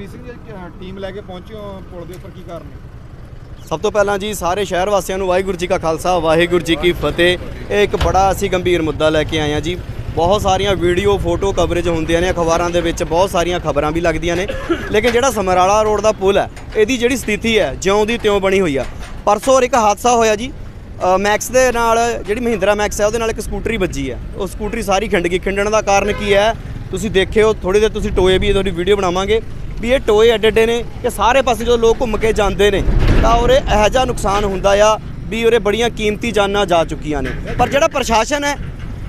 Jagmeet Singh ji team ਲੈ ਕੇ ਪਹੁੰਚੇ ਹੋ ਪੁਲ ਦੇ ਉੱਪਰ, ਕੀ ਕਾਰਨ ਹੈ ਸਭ ਤੋਂ ਪਹਿਲਾਂ ਜੀ, ਸਾਰੇ ਸ਼ਹਿਰ ਵਾਸੀਆਂ ਨੂੰ ਵਾਹਿਗੁਰੂ ਜੀ ਕਾ ਖਾਲਸਾ, ਵਾਹਿਗੁਰੂ ਜੀ ਕੀ ਫਤਿਹ। ਇਹ ਇੱਕ ਬੜਾ ਅਸੀਂ ਗੰਭੀਰ ਮੁੱਦਾ ਲੈ ਕੇ ਆਏ ਹਾਂ ਜੀ। ਬਹੁਤ ਸਾਰੀਆਂ ਵੀਡੀਓ ਫੋਟੋ ਕਵਰੇਜ ਹੁੰਦੀਆਂ ਨੇ, ਅਖਬਾਰਾਂ ਦੇ ਵਿੱਚ ਬਹੁਤ ਸਾਰੀਆਂ ਖਬਰਾਂ ਵੀ ਲੱਗਦੀਆਂ ਨੇ। ਲੇਕਿਨ ਜਿਹੜਾ ਸਮਰਾਲਾ ਰੋਡ ਦਾ ਪੁਲ ਹੈ, ਇਹਦੀ ਜਿਹੜੀ ਸਥਿਤੀ ਹੈ, ਜਿਉਂ ਦੀ ਤਿਉਂ ਬਣੀ ਹੋਈ ਆ। ਪਰਸੋਂ ਇੱਕ ਹਾਦਸਾ ਹੋਇਆ ਜੀ। ਮੈਕਸ ਦੇ ਨਾਲ, ਜਿਹੜੀ ਮਹਿੰਦਰਾ ਮੈਕਸ ਹੈ, ਉਹਦੇ ਨਾਲ ਇੱਕ ਸਕੂਟਰੀ ਵੱਜੀ ਹੈ। ਉਹ ਸਕੂਟਰੀ ਸਾਰੀ ਖਿੰਡ ਗਈ। ਖਿੰਡਣ ਦਾ ਕਾਰਨ ਕੀ ਹੈ? ਤੁਸੀਂ ਦੇਖਿਓ ਥੋੜੀ ਦੇਰ ਤੁਸੀਂ ਟੋਏ ਵੀ ਤੁਹਾਡੀ ਵੀਡੀਓ ਬਣਾਵਾਂਗੇ। ਵੀ ਇਹ ਟੋਏ ਐਡੇ ਐਡੇ ਨੇ ਕਿ ਸਾਰੇ ਪਾਸੇ ਜਦੋਂ ਲੋਕ ਘੁੰਮ ਕੇ ਜਾਂਦੇ ਨੇ, ਤਾਂ ਉਰੇ ਇਹੋ ਜਿਹਾ ਨੁਕਸਾਨ ਹੁੰਦਾ ਆ ਵੀ ਉਰੇ ਬੜੀਆਂ ਕੀਮਤੀ ਜਾਨਾਂ ਜਾ ਚੁੱਕੀਆਂ ਨੇ। ਪਰ ਜਿਹੜਾ ਪ੍ਰਸ਼ਾਸਨ ਹੈ,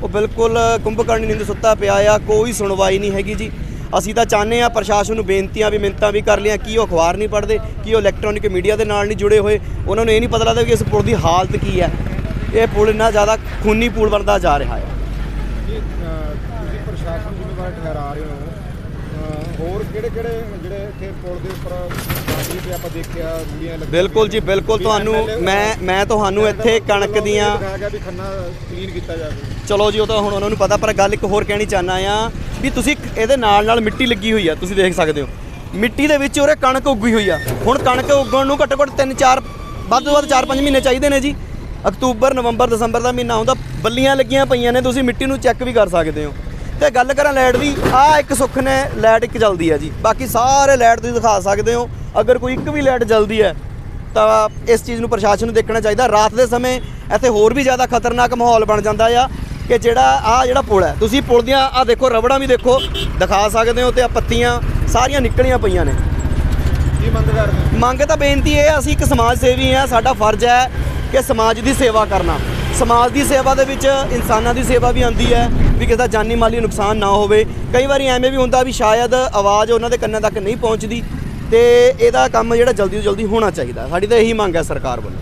ਉਹ ਬਿਲਕੁਲ ਕੁੰਭਕਰਣੀ ਨਿੰਦ ਸੁੱਤਾ ਪਿਆ ਆ, ਕੋਈ ਸੁਣਵਾਈ ਨਹੀਂ ਹੈਗੀ ਜੀ। ਅਸੀਂ ਤਾਂ ਚਾਹੁੰਦੇ ਆ ਪ੍ਰਸ਼ਾਸਨ ਨੂੰ ਬੇਨਤੀਆਂ ਵੀ ਮਿੰਤਾਂ ਵੀ ਕਰ ਲਿਆ ਕੀ ਉਹ ਅਖਬਾਰ ਨਹੀਂ ਪੜ੍ਹਦੇ, ਕੀ ਉਹ ਇਲੈਕਟ੍ਰੋਨਿਕ ਮੀਡੀਆ ਦੇ ਨਾਲ ਨਹੀਂ ਜੁੜੇ ਹੋਏ। ਉਹਨਾਂ ਨੂੰ ਇਹ ਨਹੀਂ ਪਤਾ ਲੱਗਦਾ ਕਿ ਇਸ ਪੁਲ ਦੀ ਹਾਲਤ ਕੀ ਹੈ। ਇਹ ਪੁਲ ਇੰਨਾ ਜ਼ਿਆਦਾ ਖੂਨੀ ਪੁਲ ਬਣਦਾ ਜਾ ਰਿਹਾ ਹੈ ਜੀ ਤੁਸੀਂ ਪ੍ਰਸ਼ਾਸਨ ਜ਼ਿੰਮੇਵਾਰ ਠਹਿਰਾ ਰਹੇ ਹੋ। ਹੋਰ ਕਿਹੜੇ ਕਿਹੜੇ ਜਿਹੜੇ ਇੱਥੇ ਪੁਲ ਦੇ ਉੱਪਰ ਬਾਕੀ ਤੇ ਆਪਾਂ ਦੇਖਿਆ ਰੂੜੀਆਂ ਲੱਗੀਆਂ ਬਿਲਕੁਲ ਜੀ ਬਿਲਕੁਲ ਤੁਹਾਨੂੰ ਮੈਂ ਮੈਂ ਤੁਹਾਨੂੰ ਇੱਥੇ ਕਣਕ ਦੀਆਂ ਦਿਖਾਇਆ ਗਿਆ ਵੀ ਖੰਨਾ ਕਲੀਨ ਕੀਤਾ ਜਾਵੇ। ਚਲੋ ਜੀ ਉਹ ਤਾਂ ਹੁਣ ਉਹਨਾਂ ਨੂੰ ਪਤਾ ਪਰ ਗੱਲ ਇੱਕ ਹੋਰ ਕਹਿਣੀ ਚਾਹਨਾ ਆ ਵੀ ਤੁਸੀਂ ਇਹਦੇ ਨਾਲ ਨਾਲ ਮਿੱਟੀ ਲੱਗੀ ਹੋਈ ਆ ਤੁਸੀਂ ਦੇਖ ਸਕਦੇ ਹੋ। ਮਿੱਟੀ ਦੇ ਵਿੱਚ ਉਰੇ ਕਣਕ ਉੱਗੀ ਹੋਈ ਆ। ਹੁਣ ਕਣਕ ਉੱਗਣ ਨੂੰ ਘੱਟੋ ਘੱਟ 3-4 ਵੱਧ ਤੋਂ ਵੱਧ 4-5 ਮਹੀਨੇ ਚਾਹੀਦੇ ਨੇ ਜੀ। ਅਕਤੂਬਰ ਨਵੰਬਰ ਦਸੰਬਰ ਦਾ ਮਹੀਨਾ ਹੁੰਦਾ ਬੱਲੀਆਂ ਲੱਗੀਆਂ ਪਈਆਂ ਨੇ ਤੁਸੀਂ ਮਿੱਟੀ ਨੂੰ ਚੈੱਕ ਵੀ ਕਰ ਸਕਦੇ ਹੋ। ਤੇ ਗੱਲ ਕਰਾਂ ਲਾਈਟ ਦੀ ਆ ਇੱਕ ਸੁੱਖ ਨੇ ਲਾਈਟ ਇੱਕ ਜਲਦੀ ਆ ਜੀ। ਬਾਕੀ ਸਾਰੇ ਲਾਈਟ ਤੁਸੀਂ ਦਿਖਾ ਸਕਦੇ ਹੋ ਅਗਰ ਕੋਈ ਇੱਕ ਵੀ ਲਾਈਟ ਜਲਦੀ ਹੈ ਤਾਂ ਇਸ ਚੀਜ਼ ਨੂੰ ਪ੍ਰਸ਼ਾਸਨ ਨੂੰ ਦੇਖਣਾ ਚਾਹੀਦਾ। ਰਾਤ ਦੇ ਸਮੇਂ ਇੱਥੇ ਹੋਰ ਵੀ ਜ਼ਿਆਦਾ ਖਤਰਨਾਕ ਮਾਹੌਲ ਬਣ ਜਾਂਦਾ ਆ ਕਿ ਜਿਹੜਾ ਆ ਜਿਹੜਾ ਪੁਲ ਹੈ। ਤੁਸੀਂ ਪੁਲ ਦੀਆਂ ਆ ਦੇਖੋ ਰਬੜਾਂ ਵੀ ਦੇਖੋ ਦਿਖਾ ਸਕਦੇ ਹੋ ਤੇ ਆ ਪੱਤੀਆਂ ਸਾਰੀਆਂ ਨਿਕਲੀਆਂ ਪਈਆਂ ਨੇ। ਕੀ ਮੰਗ ਕਰਦੇ ਹੋ? ਮੰਗ ਤਾਂ ਬੇਨਤੀ ਇਹ ਹੈ, ਅਸੀਂ ਇੱਕ ਸਮਾਜ ਸੇਵੀ ਹਾਂ ਸਾਡਾ ਫਰਜ਼ ਹੈ ਕਿ ਸਮਾਜ ਦੀ ਸੇਵਾ ਕਰਨਾ। ਸਮਾਜ ਦੀ ਸੇਵਾ ਦੇ ਵਿੱਚ ਇਨਸਾਨਾਂ ਦੀ ਸੇਵਾ ਵੀ ਆਉਂਦੀ ਹੈ ਵੀ ਕਿਸੇ ਦਾ ਜਾਨੀ ਮਾਲੀ ਨੁਕਸਾਨ ਨਾ ਹੋਵੇ। ਕਈ ਵਾਰੀ ਐਵੇਂ ਵੀ ਹੁੰਦਾ ਵੀ ਸ਼ਾਇਦ ਆਵਾਜ਼ ਉਹਨਾਂ ਦੇ ਕੰਨਾਂ ਤੱਕ ਨਹੀਂ ਪਹੁੰਚਦੀ ਤੇ ਇਹਦਾ ਕੰਮ ਜਿਹੜਾ ਜਲਦੀ ਤੋਂ ਜਲਦੀ ਹੋਣਾ ਚਾਹੀਦਾ। ਸਾਡੀ ਤਾਂ ਇਹੀ ਮੰਗ ਹੈ ਸਰਕਾਰ ਵੱਲੋਂ।